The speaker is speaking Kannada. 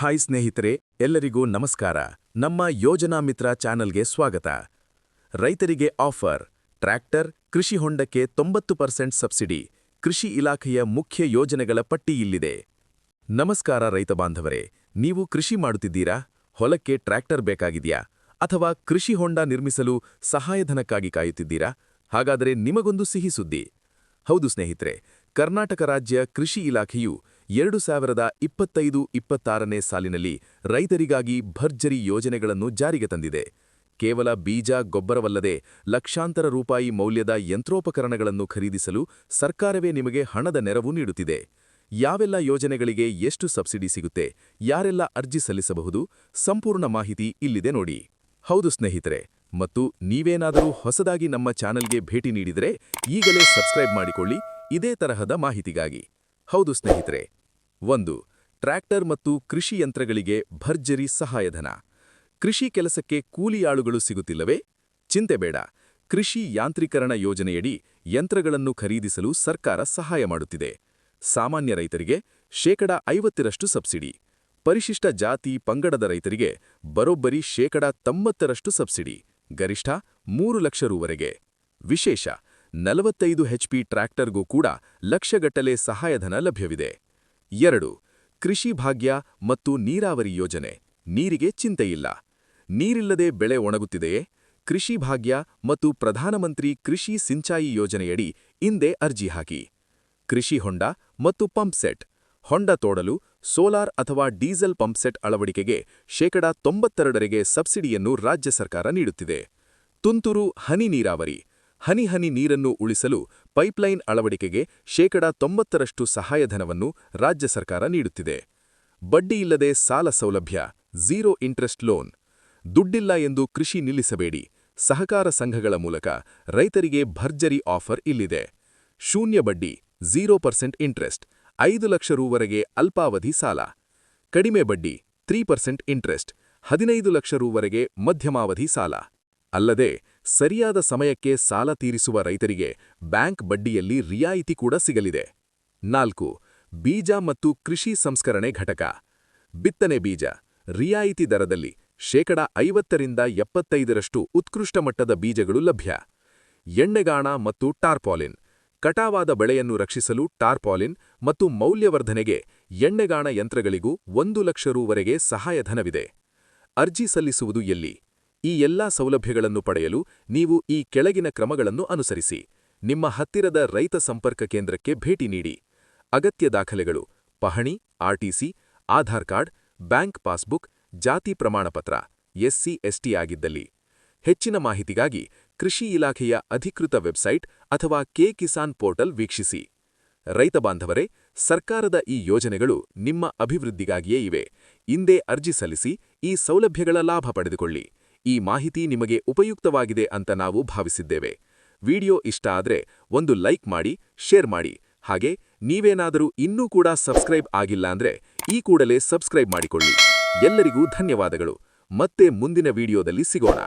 ಹಾಯ್ ಸ್ನೇಹಿತರೆ, ಎಲ್ಲರಿಗೂ ನಮಸ್ಕಾರ. ನಮ್ಮ ಯೋಜನಾ ಮಿತ್ರ ಚಾನಲ್ಗೆ ಸ್ವಾಗತ. ರೈತರಿಗೆ ಆಫರ್. ಟ್ರ್ಯಾಕ್ಟರ್, ಕೃಷಿ ಹೊಂಡಕ್ಕೆ ತೊಂಬತ್ತು ಪರ್ಸೆಂಟ್ ಸಬ್ಸಿಡಿ. ಕೃಷಿ ಇಲಾಖೆಯ ಮುಖ್ಯ ಯೋಜನೆಗಳ ಪಟ್ಟಿ ಇಲ್ಲಿದೆ. ನಮಸ್ಕಾರ ರೈತ ಬಾಂಧವರೇ, ನೀವು ಕೃಷಿ ಮಾಡುತ್ತಿದ್ದೀರಾ? ಹೊಲಕ್ಕೆ ಟ್ರ್ಯಾಕ್ಟರ್ ಬೇಕಾಗಿದೆಯಾ? ಅಥವಾ ಕೃಷಿ ಹೊಂಡ ನಿರ್ಮಿಸಲು ಸಹಾಯಧನಕ್ಕಾಗಿ ಕಾಯುತ್ತಿದ್ದೀರಾ? ಹಾಗಾದರೆ ನಿಮಗೊಂದು ಸಿಹಿ ಸುದ್ದಿ. ಹೌದು ಸ್ನೇಹಿತರೆ, ಕರ್ನಾಟಕ ರಾಜ್ಯ ಕೃಷಿ ಇಲಾಖೆಯು ಎರಡು ಸಾವಿರದ ಇಪ್ಪತ್ತೈದು ಇಪ್ಪತ್ತಾರನೇ ಸಾಲಿನಲ್ಲಿ ರೈತರಿಗಾಗಿ ಭರ್ಜರಿ ಯೋಜನೆಗಳನ್ನು ಜಾರಿಗೆ ತಂದಿದೆ. ಕೇವಲ ಬೀಜ, ಗೊಬ್ಬರವಲ್ಲದೆ ಲಕ್ಷಾಂತರ ರೂಪಾಯಿ ಮೌಲ್ಯದ ಯಂತ್ರೋಪಕರಣಗಳನ್ನು ಖರೀದಿಸಲು ಸರ್ಕಾರವೇ ನಿಮಗೆ ಹಣದ ನೆರವು ನೀಡುತ್ತಿದೆ. ಯಾವೆಲ್ಲ ಯೋಜನೆಗಳಿಗೆ ಎಷ್ಟು ಸಬ್ಸಿಡಿ ಸಿಗುತ್ತೆ, ಯಾರೆಲ್ಲ ಅರ್ಜಿ ಸಲ್ಲಿಸಬಹುದು, ಸಂಪೂರ್ಣ ಮಾಹಿತಿ ಇಲ್ಲಿದೆ ನೋಡಿ. ಹೌದು ಸ್ನೇಹಿತರೆ, ಮತ್ತು ನೀವೇನಾದರೂ ಹೊಸದಾಗಿ ನಮ್ಮ ಚಾನೆಲ್ಗೆ ಭೇಟಿ ನೀಡಿದರೆ ಈಗಲೇ ಸಬ್ಸ್ಕ್ರೈಬ್ ಮಾಡಿಕೊಳ್ಳಿ, ಇದೇ ತರಹದ ಮಾಹಿತಿಗಾಗಿ. ಹೌದು ಸ್ನೇಹಿತರೆ ಒಂದು, ಟ್ರ್ಯಾಕ್ಟರ್ ಮತ್ತು ಕೃಷಿ ಯಂತ್ರಗಳಿಗೆ ಭರ್ಜರಿ ಸಹಾಯಧನ. ಕೃಷಿ ಕೆಲಸಕ್ಕೆ ಕೂಲಿಯಾಳುಗಳು ಸಿಗುತ್ತಿಲ್ಲವೇ? ಚಿಂತೆ ಬೇಡ. ಕೃಷಿ ಯಾಂತ್ರೀಕರಣ ಯೋಜನೆಯಡಿ ಯಂತ್ರಗಳನ್ನು ಖರೀದಿಸಲು ಸರ್ಕಾರ ಸಹಾಯ ಮಾಡುತ್ತಿದೆ. ಸಾಮಾನ್ಯ ರೈತರಿಗೆ ಶೇಕಡ ಐವತ್ತರಷ್ಟು ಸಬ್ಸಿಡಿ. ಪರಿಶಿಷ್ಟ ಜಾತಿ ಪಂಗಡದ ರೈತರಿಗೆ ಬರೋಬ್ಬರಿ ಶೇಕಡ ತೊಂಬತ್ತರಷ್ಟು ಸಬ್ಸಿಡಿ. ಗರಿಷ್ಠ ಮೂರು ಲಕ್ಷ ರೂವರೆಗೆ. ವಿಶೇಷ, ನಲವತ್ತೈದು ಹೆಚ್ಪಿ ಟ್ರ್ಯಾಕ್ಟರ್ಗೂ ಕೂಡ ಲಕ್ಷಗಟ್ಟಲೆ ಸಹಾಯಧನ ಲಭ್ಯವಿದೆ. ಎರಡು, ಕೃಷಿ ಭಾಗ್ಯ ಮತ್ತು ನೀರಾವರಿ ಯೋಜನೆ, ನೀರಿಗೆ ಚಿಂತೆಯಿಲ್ಲ. ನೀರಿಲ್ಲದೆ ಬೆಳೆ ಒಣಗುತ್ತಿದೆಯೇ? ಕೃಷಿ ಭಾಗ್ಯ ಮತ್ತು ಪ್ರಧಾನಮಂತ್ರಿ ಕೃಷಿ ಸಿಂಚಾಯಿ ಯೋಜನೆಯಡಿ ಹಿಂದೆ ಅರ್ಜಿ ಹಾಕಿ. ಕೃಷಿ ಹೊಂಡ ಮತ್ತು ಪಂಪ್ಸೆಟ್ ಹೊಂಡ ತೋಡಲು ಸೋಲಾರ್ ಅಥವಾ ಡೀಸೆಲ್ ಪಂಪ್ಸೆಟ್ ಅಳವಡಿಕೆಗೆ ಶೇಕಡ ತೊಂಬತ್ತೆರಡರಿಗೆ ಸಬ್ಸಿಡಿಯನ್ನು ರಾಜ್ಯ ಸರ್ಕಾರ ನೀಡುತ್ತಿದೆ. ತುಂತುರು ಹನಿ ನೀರಾವರಿ ಹನಿ ಹನಿ ನೀರನ್ನು ಉಳಿಸಲು ಪೈಪ್ಲೈನ್ ಅಳವಡಿಕೆಗೆ ಶೇಕಡ ತೊಂಬತ್ತರಷ್ಟು ಸಹಾಯಧನವನ್ನು ರಾಜ್ಯ ಸರ್ಕಾರ ನೀಡುತ್ತಿದೆ. ಬಡ್ಡಿಯಿಲ್ಲದೆ ಸಾಲ ಸೌಲಭ್ಯ, ಝೀರೋ ಇಂಟ್ರೆಸ್ಟ್ ಲೋನ್, ದುಡ್ಡಿಲ್ಲ ಎಂದು ಕೃಷಿ ನಿಲ್ಲಿಸಬೇಡಿ, ಸಹಕಾರ ಸಂಘಗಳ ಮೂಲಕ ರೈತರಿಗೆ ಭರ್ಜರಿ ಆಫರ್ ಇಲ್ಲಿದೆ. ಶೂನ್ಯ ಬಡ್ಡಿ, ಝೀರೋ ಪರ್ಸೆಂಟ್ ಇಂಟ್ರೆಸ್ಟ್, ಐದು ಲಕ್ಷ ರೂವರೆಗೆ ಅಲ್ಪಾವಧಿ ಸಾಲ, ಕಡಿಮೆ ಬಡ್ಡಿ, ತ್ರೀ ಪರ್ಸೆಂಟ್ ಇಂಟ್ರೆಸ್ಟ್, ಹದಿನೈದು ಲಕ್ಷ ರೂವರೆಗೆ ಮಧ್ಯಮಾವಧಿ ಸಾಲ. ಅಲ್ಲದೆ ಸರಿಯಾದ ಸಮಯಕ್ಕೆ ಸಾಲ ತೀರಿಸುವ ರೈತರಿಗೆ ಬ್ಯಾಂಕ್ ಬಡ್ಡಿಯಲ್ಲಿ ರಿಯಾಯಿತಿ ಕೂಡ ಸಿಗಲಿದೆ. ನಾಲ್ಕು, ಬೀಜ ಮತ್ತು ಕೃಷಿ ಸಂಸ್ಕರಣೆ ಘಟಕ. ಬಿತ್ತನೆ ಬೀಜ, ರಿಯಾಯಿತಿ ದರದಲ್ಲಿ ಶೇಕಡ ಐವತ್ತರಿಂದ ಎಪ್ಪತ್ತೈದರಷ್ಟು ಉತ್ಕೃಷ್ಟ ಮಟ್ಟದ ಬೀಜಗಳು ಲಭ್ಯ. ಎಣ್ಣೆಗಾಣ ಮತ್ತು ಟಾರ್ಪಾಲಿನ್, ಕಟಾವಾದ ಬೆಳೆಯನ್ನು ರಕ್ಷಿಸಲು ಟಾರ್ಪಾಲಿನ್ ಮತ್ತು ಮೌಲ್ಯವರ್ಧನೆಗೆ ಎಣ್ಣೆಗಾಣ ಯಂತ್ರಗಳಿಗೂ ಒಂದು ಲಕ್ಷ ರೂವರೆಗೆ ಸಹಾಯಧನವಿದೆ. ಅರ್ಜಿ ಸಲ್ಲಿಸುವುದು ಎಲ್ಲಿ? ಈ ಎಲ್ಲಾ ಸೌಲಭ್ಯಗಳನ್ನು ಪಡೆಯಲು ನೀವು ಈ ಕೆಳಗಿನ ಕ್ರಮಗಳನ್ನು ಅನುಸರಿಸಿ. ನಿಮ್ಮ ಹತ್ತಿರದ ರೈತ ಸಂಪರ್ಕ ಕೇಂದ್ರಕ್ಕೆ ಭೇಟಿ ನೀಡಿ. ಅಗತ್ಯ ದಾಖಲೆಗಳು, ಪಹಣಿ RTC Aadhaar card, bank passbook, ಜಾತಿ ಪ್ರಮಾಣಪತ್ರ ಎಸ್ಸಿ ಎಸ್ಟಿ ಆಗಿದ್ದಲ್ಲಿ. ಹೆಚ್ಚಿನ ಮಾಹಿತಿಗಾಗಿ ಕೃಷಿ ಇಲಾಖೆಯ ಅಧಿಕೃತ ವೆಬ್ಸೈಟ್ ಅಥವಾ ಕೆ ಕಿಸಾನ್ ಪೋರ್ಟಲ್ ವೀಕ್ಷಿಸಿ. ರೈತ ಬಾಂಧವರೇ, ಸರ್ಕಾರದ ಈ ಯೋಜನೆಗಳು ನಿಮ್ಮ ಅಭಿವೃದ್ಧಿಗಾಗಿಯೇ ಇವೆ. ಇಂದೇ ಅರ್ಜಿ ಸಲ್ಲಿಸಿ ಈ ಸೌಲಭ್ಯಗಳ ಲಾಭ ಪಡೆದುಕೊಳ್ಳಿ. ಈ ಮಾಹಿತಿ ನಿಮಗೆ ಉಪಯುಕ್ತವಾಗಿದೆ ಅಂತ ನಾವು ಭಾವಿಸಿದ್ದೇವೆ. ವಿಡಿಯೋ ಇಷ್ಟ ಆದ್ರೆ ಒಂದು ಲೈಕ್ ಮಾಡಿ, ಶೇರ್ ಮಾಡಿ. ಹಾಗೆ ನೀವೇನಾದರೂ ಇನ್ನೂ ಕೂಡ ಸಬ್ಸ್ಕ್ರೈಬ್ ಆಗಿಲ್ಲ ಅಂದ್ರೆ ಈ ಕೂಡಲೇ ಸಬ್ಸ್ಕ್ರೈಬ್ ಮಾಡಿಕೊಳ್ಳಿ. ಎಲ್ಲರಿಗೂ ಧನ್ಯವಾದಗಳು. ಮತ್ತೆ ಮುಂದಿನ ವಿಡಿಯೋದಲ್ಲಿ ಸಿಗೋಣ.